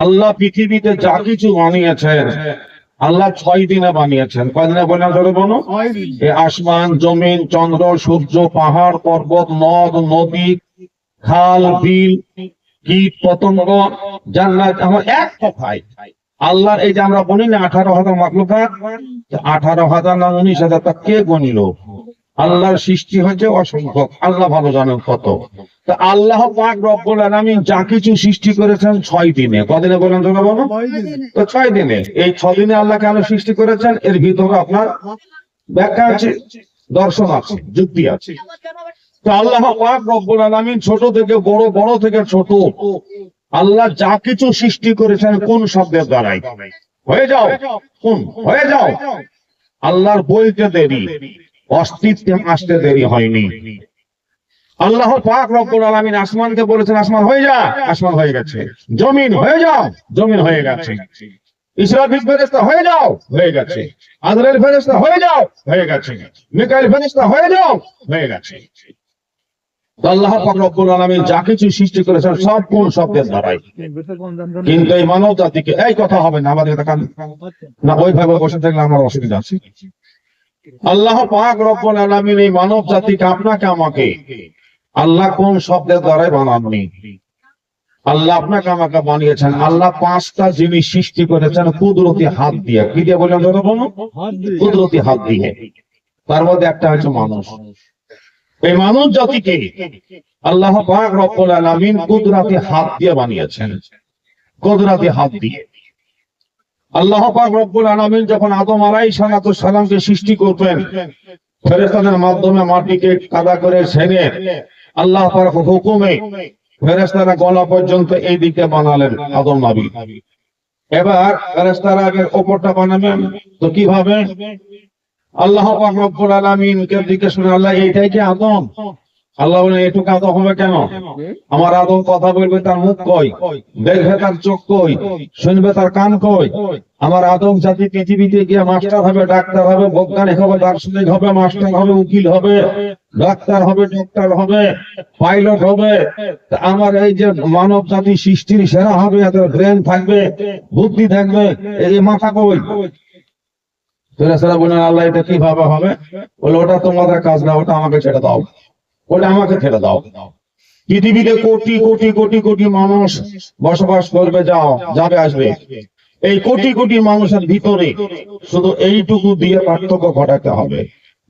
আল্লাহ পৃথিবীতে যা কিছু বানিয়েছেন আল্লাহ ছয় দিনে বানিয়েছেন। কয়দিনে বললাম ধরে বলো? আসমান জমিন চন্দ্র সূর্য পাহাড় পর্বত নদ নদী খাল বিল কীট পতঙ্গ জান্নাত আমার এক কথায় আল্লাহর এই যে আমরা বলি না আঠারো হাজার মাকলুকাত আঠারো হাজার না উনিশ হাজার তা কে গণিল? আল্লাহর সৃষ্টি হয়েছে অসংখ্য আল্লাহ ভালো জানেন কত। তা আল্লাহ পাক রব্বুল আলামিন যা কিছু সৃষ্টি করেছেন ছয় দিনে। কদিনে বলেন তো ছয় দিনে। এই ছয় দিনে আল্লাহ কেন সৃষ্টি করেছেন এর ভিতরে আপনার ব্যাখ্যা আছে দর্শন আছে যুক্তি আছে। তো আল্লাহ পাক রব্বুল আলামিন ছোট থেকে বড় বড় থেকে ছোট। আল্লাহ যা কিছু সৃষ্টি করেছেন কোন শব্দের দ্বারাই। হয়ে যাও কোন? হয়ে যাও। আল্লাহর বইতে দেরি। অস্তিত্বে আসতে দেরি হয়নি। আল্লাহ পাক রব্বুল আলামিন আসমানকে বলেছেন, আসমান হয়ে যা, আসমান হয়ে গেছে। জমিন হয়ে যাও, জমিন হয়ে গেছে। ফেরেশতা হয়ে যাও, হয়ে গেছে। ফেরেশতা হয়ে যাও, হয়ে গেছে। মিকাইল ফেরেশতা হয়ে যাও, হয়ে গেছে। আল্লাহ পাক রব্বুল আলামিন যা কিছু সৃষ্টি করেছেন, সব কোন শব্দের দ্বারাই কিন্তু এই মানব জাতিকে এই কথা হবে না, আমাদের না ওইভাবে বসে থাকলে আমার অসুবিধা আছে। আল্লাহ পাক রব্বুল আলামিন এই মানব জাতিকে আপনাকে আমাকে আল্লাহ কোন শব্দের দ্বারাই বানাননি। আল্লাহ আপনাকে আমাকে বানিয়েছেন আল্লাহ পাঁচটা জিনিস সৃষ্টি করেছেন কুদরতি হাত দিয়ে। কি দিয়ে বললেন কুদরতি হাত দিয়ে। তার মধ্যে একটা হচ্ছে মানুষ। এই মানব জাতিকে আল্লাহ পাক রব্বুল আলামিন কুদরতি হাত দিয়ে বানিয়েছেন। কুদরতি হাত দিয়ে। আল্লাহ রব্বুল যখন আদম আলাইহিস সালাতু সালামকে সৃষ্টি ফেরেশতাদের মাধ্যমে মাটিকে কাদা করে আল্লাহ হুকুমে ফেরেশতারা গলা পর্যন্ত এই দিকে বানালেন আদম নবী। এবার ফেরেশতারা আগে ওপরটা বানাবেন, তো কীভাবে? আল্লাহ রব্বুল আলামিনকে জিজ্ঞেস করে আল্লাহ, এইটাই কি আদম? আল্লাহ বলেন এটুকু আদম হবে কেন? আমার আদম কথা বলবে, তার মুখ কই? দেখবে তার চোখ কই? শুনবে তার কান কই? আমার আদম জাতি পৃথিবীতে গিয়ে মাস্টার হবে, ডাক্তার হবে, বৈজ্ঞানিক হবে, দার্শনিক হবে, মাস্টার হবে, উকিল হবে, ডাক্তার হবে, ডক্টর হবে, পাইলট হবে। আমার এই যে মানব জাতি সৃষ্টির সেরা হবে এদের ব্রেন থাকবে, বুদ্ধি থাকবে এই মাথা কই? ফেরেশতারা বলেন আল্লাহ, এটা কীভাবে হবে? বলে, ওটা তোমাদের কাজ না, ওটা আমাকে ছেড়ে দাও। ওটা আমাকে ছেড়ে দাও। পৃথিবীতে কোটি কোটি কোটি কোটি মানুষ বসবাস করবে, যাও, যাবে আসবে। এই কোটি কোটি মানুষের ভিতরে শুধু এইটুকু দিয়ে পার্থক্য ঘটাতে হবে।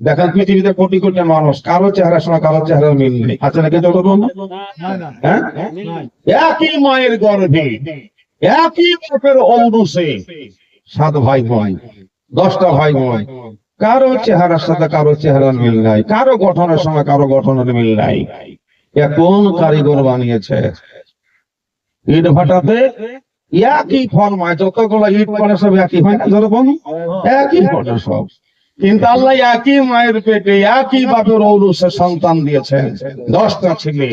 দেখেন, পৃথিবীতে কোটি কোটি মানুষ, কারও চেহারা সঙ্গে কারও চেহারা মিল নেই। আছে নাকি তো বলুন হ্যাঁ? একই মায়ের গর্ভে, একই বাপের ঔরসে সাত ভাই নয় দশটা ভাই নয় কারও চেহারার সাথে কারও চেহারার মিল নাই, কারও গঠনের সঙ্গে কারও গঠনের মিল নাই। কোন কারিগর বানিয়েছে? ইট ভাটাতে একই ফর্মায়, যতগুলো ইট পড়ে সব একই, হয় না যেরকম একই ফর্মে সব। কিন্তু আল্লাহ একই মায়ের পেটে একই বাপের ঔরসে সন্তান দিয়েছেন। দশটা ছেলে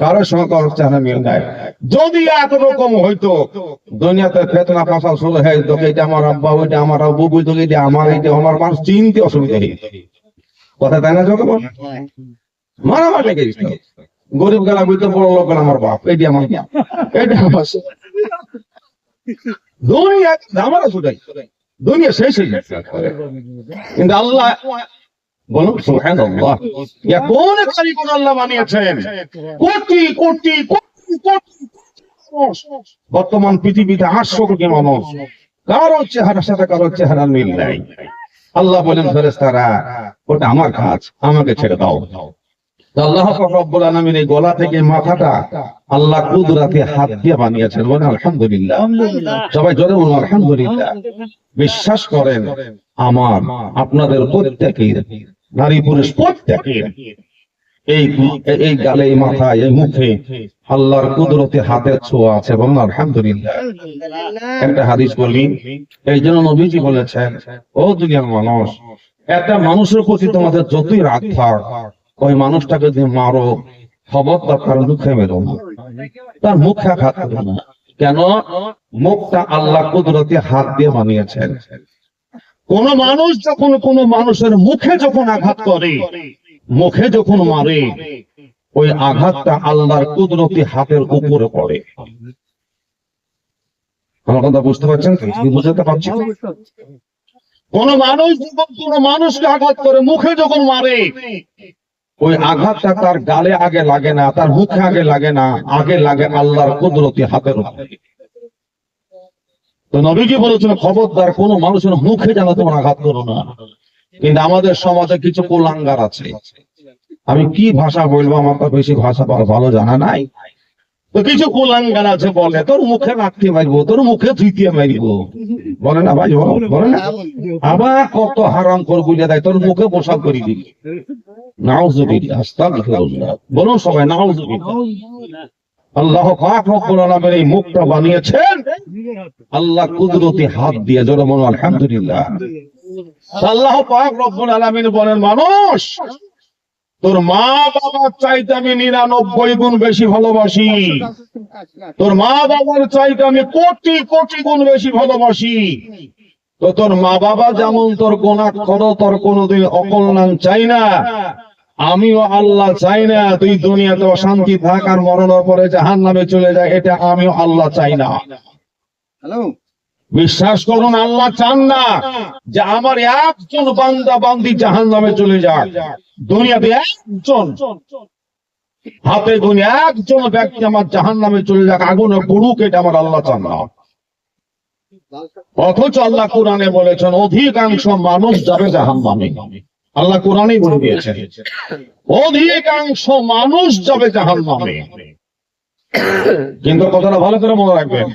কারও কারও চেহারা মিল নাই। যদি একরকম হইতো দুনিয়াতে ফেতনা ফাসাল শুরু হয়ে যেত এটা আমার আব্বা ওইটা আমার আব্বু বুঝতো এটা আমার এইটা আমার মানুষ চিনতে অসুবিধা হয়ে কথা তাই না যখন মারামারি লেগে যেত। গরিব গেলা বুঝতে বড় লোক আমার বাপ। এটি আমার এটা আমার দুনিয়া আমার শুধাই দুনিয়া শেষ হয়ে যাচ্ছে কিন্তু আল্লাহ কোন কারিগর আল্লাহ বানিয়েছেন। কোটি কোটি কোটি কোটি বর্তমান পৃথিবীতে আটশো কোটি মানুষ। কারও চেহারার সাথে কারও চেহারার মিল নাই। আল্লাহ বলেন ফেরেস্তারা ওটা আমার কাজ আমাকে ছেড়ে দাও। আল্লাহ পাক রব্বুল আলামিন এই গলা থেকে মাথাটা আল্লাহ কুদরাতে হাত দিয়ে বানিয়েছেন। বলেন আলহামদুলিল্লাহ। সবাই জোরে বলুন আলহামদুলিল্লাহ। বিশ্বাস করেন আমার আপনাদের প্রত্যেকের নারী পুরুষ প্রত্যেকের এই এই গালে এই মাথায় এই মুখে আল্লাহর কুদরতে হাতের ছোঁয়া আছে। বলুন আলহামদুলিল্লাহ। একটা হাদিস বলি এই জন্য নবীজি বলেছেন ও দুনিয়ার মানুষ একটা মানুষের প্রতি তোমাদের যতই রাগ থাক ওই মানুষটাকে যদি মারো খবরদার তার মুখে মেরো না। তার মুখে আঘাত করো না। কেন? মুখটা আল্লাহ কুদরতে হাত দিয়ে বানিয়েছেন। কোন মানুষ যখন কোন মানুষের মুখে যখন আঘাত করে, মুখে যখন মারে, ওই আঘাতটা আল্লাহর কুদরতি হাতের উপরে পড়ে। আমার কথা বুঝতে পারছেন বুঝতে পারছি? কোন মানুষ যখন কোন মানুষকে আঘাত করে, মুখে যখন মারে ওই আঘাতটা তার গালে আগে লাগে না, তার মুখে আগে লাগে না, আগে লাগে আল্লাহর কুদরতি হাতের তো নবীজি বলেছিল খবরদার কোন মানুষের মুখে যেন তোমার আঘাত করো না। কিন্তু আমাদের সমাজে কিছু কোলাঙ্গার আছে। আমি কি ভাষা বলব আমার তো বেশি ভাষা ভালো- জানা নাই। কিছু কুলাঙ্গার আছে বলে, তোর মুখে রাখতে মারবো তোর মুখে ধুইতে মারবো বলে না ভাই, বলে না। আবার কত হারাম করে বুঝে দেয়, তোর মুখে পোশাক করে দিবি। বলুন সবাই এই মুখটা বানিয়েছেন। আল্লাহ কুদরতি হাত দিয়ে, জোরে আলহামদুলিল্লাহ। আল্লাহ পাক রব্বুল আলামিন বলেন, মানুষ তোর মা বাবার চাইতে আমি নিরানব্বই গুণ বেশি ভালোবাসি। তোর মা বাবার চাইতে আমি কোটি কোটি গুণ বেশি ভালোবাসি। তো তোর মা বাবা যেমন তোর গোনা করো, তোর কোনোদিন অকল্যাণ চাই না। আমিও আল্লাহ চাই না, তুই দুনিয়াতে অশান্তি থাক আর মরণের পরে জাহান নামে চলে যায় এটা আমিও আল্লাহ চাই না। হ্যালো বিশ্বাস করুন, আল্লাহ চান না যে আমার একজন বান্দা বান্দি জাহান নামে চলে যাক। দুনিয়াতে একজন। হাতে গুনে একজন ব্যক্তি আমার জাহান নামে চলে যাক, আগুনে পড়ুক, এটা আমার আল্লাহ চান না। অথচ আল্লাহ কোরআনে বলেছেন, অধিকাংশ মানুষ যাবে জাহান নামে আল্লাহ কোরআনেই বলে দিয়েছেন, অধিকাংশ মানুষ যাবে জাহান নামে কিন্তু কথাটা ভালো করে মনে রাখবেন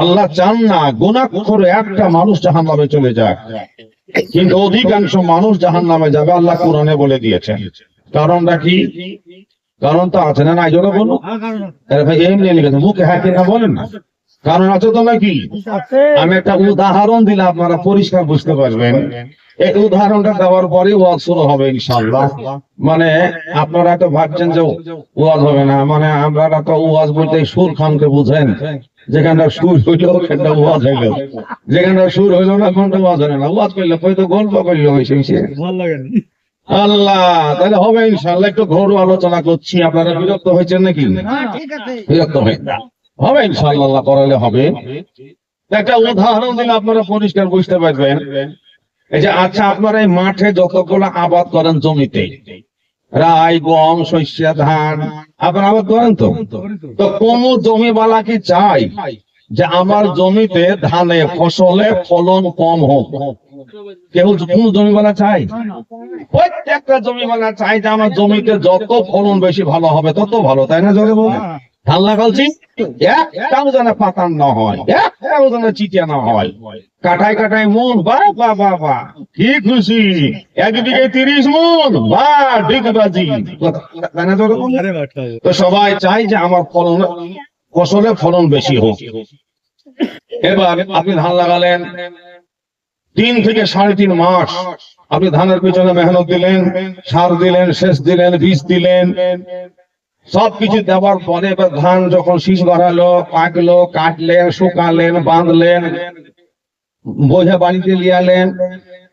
আল্লাহ চান না, গুনাহ করে একটা মানুষ জাহান নামে চলে যায় কিন্তু অধিকাংশ মানুষ জাহান নামে যাবে, আল্লাহ কোরআনে বলে দিয়েছেন। কারণটা কি? কারণ তো আছে না নাই, জোরে বলো এমনি লিখেছে মুখে হাতে না বলেন না। কারণ আছে তো নাকি? আমি একটা উদাহরণ দিলে আপনারা পরিষ্কার বুঝতে পারবেন। এই উদাহরণটা দেওয়ার পরে ওয়াজ শুরু হবে ইনশাল্লাহ মানে আপনারা তো ভাবছেন যে ওয়াজ হবে না মানে আমরা ওয়াজ বলতে সুর খানকে বুঝেন। যেখানটা সুর হইল ওখানটা ওয়াজ হইল যেখানটা সুর হইল না ওখানটা ওয়াজ হইল না? ওয়াজ করলে হয়তো গল্প করলে হয়েছে। আল্লাহ তাহলে হবে ইনশাল্লাহ একটু ঘোর আলোচনা করছি। আপনারা বিরক্ত হয়েছেন নাকি? ঠিক আছে। বিরক্ত হয়ে না। হবে ইনশাল্লাহ করালে হবে। একটা উদাহরণ দিলে আপনারা পরিষ্কার বুঝতে পারবেন। এই যে আচ্ছা আপনারা এই মাঠে যতগুলো আবাদ করেন জমিতে রাই গম শস্য ধান। আপনার আবার ধরেন তো। তো কোন জমিওয়ালা কি চাই যে আমার জমিতে ধানে ফসলে ফলন কম হোক? কেউ কোন জমিওয়ালা চাই? প্রত্যেকটা জমিওয়ালা চাই যে আমার জমিতে যত ফলন বেশি ভালো হবে, তত ভালো, তাই না জলে বলে একটাও যেন পাতান না হয় একটাও যেন চিটিয়া না হয়। কাটায় কাটায় মন বা বা বা বা। কি খুশি? একদিকে তিরিশ মন বা ঠিক বাজি? তো সবাই চাই যে আমার ফলন ফসলে ফলন বেশি হোক। এবার আপনি ধান লাগালেন তিন থেকে সাড়ে তিন মাস আপনি ধানের পিছনে মেহনত দিলেন সার দিলেন সেচ দিলেন বীজ দিলেন সবকিছু দেওয়ার পরে এবার ধান যখন শীষ বাড়ালো পাকলো, কাটলেন, শুকালেন, বাঁধলেন, বোঝা বাড়িতে লিয়ালেন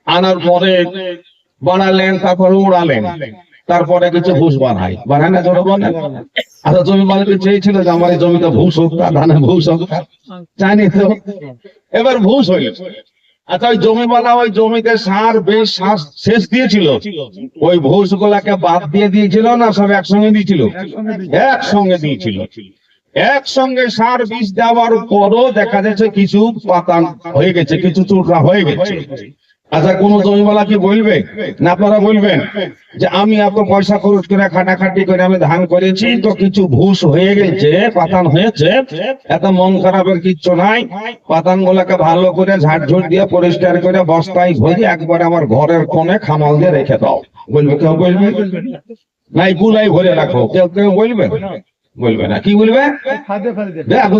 আনার পরে বানালেন, তারপরে উড়ালেন। তারপরে কিছু ভুষ বানাই বানায় না জোরে বলে আচ্ছা জমি মালিক চেয়েছিল যে আমার এই জমিতে ভুষ হোক ধানে ভুষ হোক। চাইনি তো। এবার ভুষ হইল। আচ্ছা ওই জমিওয়ালা ওই জমিতে সার, বেশ, সার শেষ দিয়েছিল। ওই গুলাকে বাদ দিয়ে দিয়েছিল না, সব একসঙ্গে দিয়েছিল? একসঙ্গে দিয়েছিল। একসঙ্গে সার বীজ দেওয়ার পরও দেখা যাচ্ছে কিছু পাতা হয়ে গেছে, কিছু চুটরা হয়ে গেছে। আচ্ছা কোন জমিওয়ালা কি বলবে? না আপনারা বলবেন যে আমি এত পয়সা খরচ করে খাটাখাটি করে আমি ধান করেছি তো কিছু ভুষ হয়ে গেছে পাতান হয়েছে এত মন খারাপের কিচ্ছু নাই। পাতান গুলাকে ভালো করে ঝাড়ঝুট দিয়ে পরিষ্কার করে বস্তায় ভরে একবার আমার ঘরের কোণে খামাল দিয়ে রেখে দাও। বলবে কেউ বলবে? নাই গুলাই ভরে রাখো। কেউ কেউ বলবে? বলবে না। কি বলবে? এখন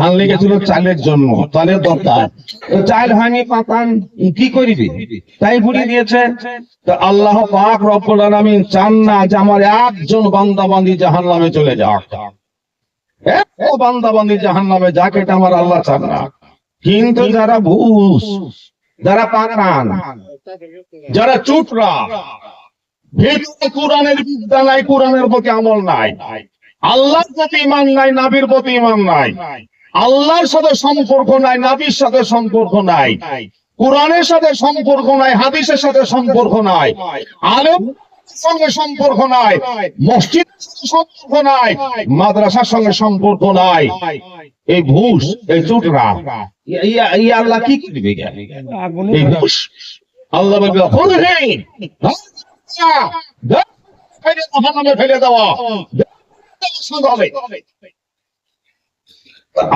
ধান লেগেছিল চালের জন্য চালের দরকার। চাল হয়নি পাতান কি করবি? তাই বুড়ি দিয়েছে তো আল্লাহ পাক রব্বুল আলামিন চান না যে আমার একজন বান্দা বান্দি জাহান্নামে চলে যাক। এক বান্দা বান্দি জাহান্নামে যাক এটা আমার আল্লাহ চান না। কিন্তু যারা ভূস যারা পাকান যারা চুটরা ভিতরে কোরআনের বিদ্যা নাই কোরআনের প্রতি আমল নাই। আল্লাহর প্রতি ইমান নাই নাবির প্রতি ইমান নাই আল্লাহর সাথে সম্পর্ক নাই নাবির সাথে সম্পর্ক নাই কোরআনের সাথে সম্পর্ক নাই হাদিসের সাথে সম্পর্ক নাই আলেম সঙ্গে সম্পর্ক নাই মসজিদ সম্পর্ক নাই মাদ্রাসার সঙ্গে সম্পর্ক নাই এই ঘুষ এই চুটরা ইয়া- ইয়া আল্লাহ কি এই ঘুষ আল্লাহ বলবে "হুরহীন, ফেলে জাহান্নামে ফেলে দেওয়া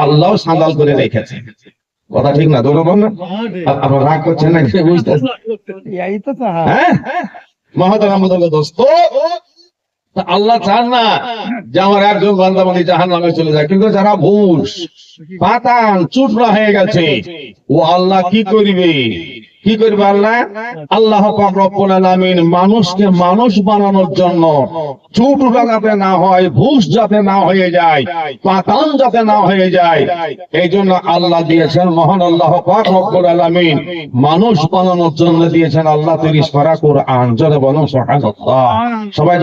আল্লাহ সাঁদাল করে রেখেছে। কথা ঠিক না ধরো না রাগ করছে না বুঝতে হ্যাঁ? মহাতারামদলে দোস্ত। আল্লাহ চান না যে আমার একজন বান্দা মানে জাহান নামে চলে যায়। কিন্তু যারা ভুষ পাতান চুটরা হয়ে গেছে ও আল্লাহ কি করিবে? কি করবে আল্লাহ? আল্লাহ আলামিন মানুষকে মানুষ বানানোর জন্য চুট লাগাতে না হয় ঘুষ যাতে না হয়ে যায় পাতান যাতে না হয়ে যায় এই জন্য আল্লাহ দিয়েছেন মহান আল্লাহ রব্বুল আলামিন মানুষ বানানোর জন্য দিয়েছেন আল্লাহ তিরিশ পারা কোরআন। জলে বলুন সবাই